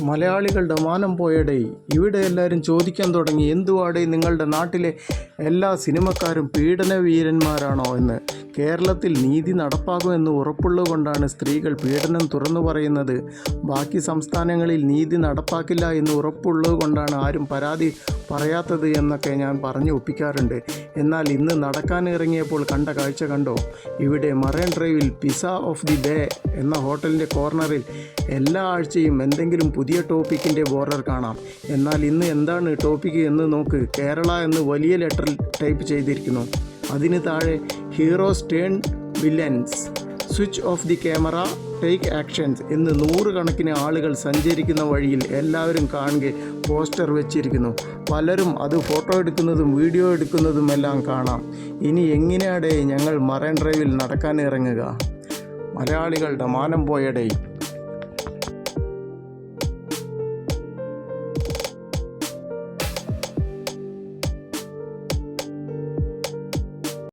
മലയാളികളുടെ മാനം പോയടേ ഇവിടെ എല്ലാവരും ചോദിക്കാൻ തുടങ്ങി എന്തുവാടേ നിങ്ങളുടെ നാട്ടിലെ എല്ലാ സിനിമക്കാരും പീഡന വീരന്മാരാണോ എന്ന്? കേരളത്തിൽ നീതി നടപ്പാകുമെന്ന് ഉറപ്പുള്ളതുകൊണ്ടാണ് സ്ത്രീകൾ പീഡനം തുറന്നു പറയുന്നത്. ബാക്കി സംസ്ഥാനങ്ങളിൽ നീതി നടപ്പാക്കില്ല എന്ന് ഉറപ്പുള്ളതുകൊണ്ടാണ് ആരും പരാതി പറയാത്തത് എന്നൊക്കെ ഞാൻ പറഞ്ഞു ഒപ്പിക്കാറുണ്ട്. എന്നാൽ ഇന്ന് നടക്കാൻ ഇറങ്ങിയപ്പോൾ കണ്ട കാഴ്ച കണ്ടോ? ഇവിടെ മറൈൻ ഡ്രൈവിൽ പിസ ഓഫ് ദി ഡേ എന്ന ഹോട്ടലിന്റെ കോർണറിൽ എല്ലാ ആഴ്ചയും എന്തെങ്കിലും പുതിയ ടോപ്പിക്കിന്റെ ബോർഡർ കാണാം. എന്നാൽ ഇന്ന് എന്താണ് ടോപ്പിക്ക് എന്ന് നോക്ക്. കേരള എന്ന് വലിയ ലെറ്റർ ടൈപ്പ് ചെയ്തിരിക്കുന്നു. അതിന് താഴെ heroes turn villains. Switch off the camera take actions എന്ന് നൂറുകണക്കിന് ആളുകൾ സഞ്ചരിക്കുന്ന വഴിയിൽ എല്ലാവരും കാണുക പോസ്റ്റർ വെച്ചിരിക്കുന്നു. പലരും അത് ഫോട്ടോ എടുക്കുന്നതും വീഡിയോ എടുക്കുന്നതുമെല്ലാം കാണാം. ഇനി എങ്ങനെയാടേ ഞങ്ങൾ മറൈൻ ഡ്രൈവിൽ നടക്കാൻ ഇറങ്ങുക? മലയാളികളുടെ മാനം പോയടേ.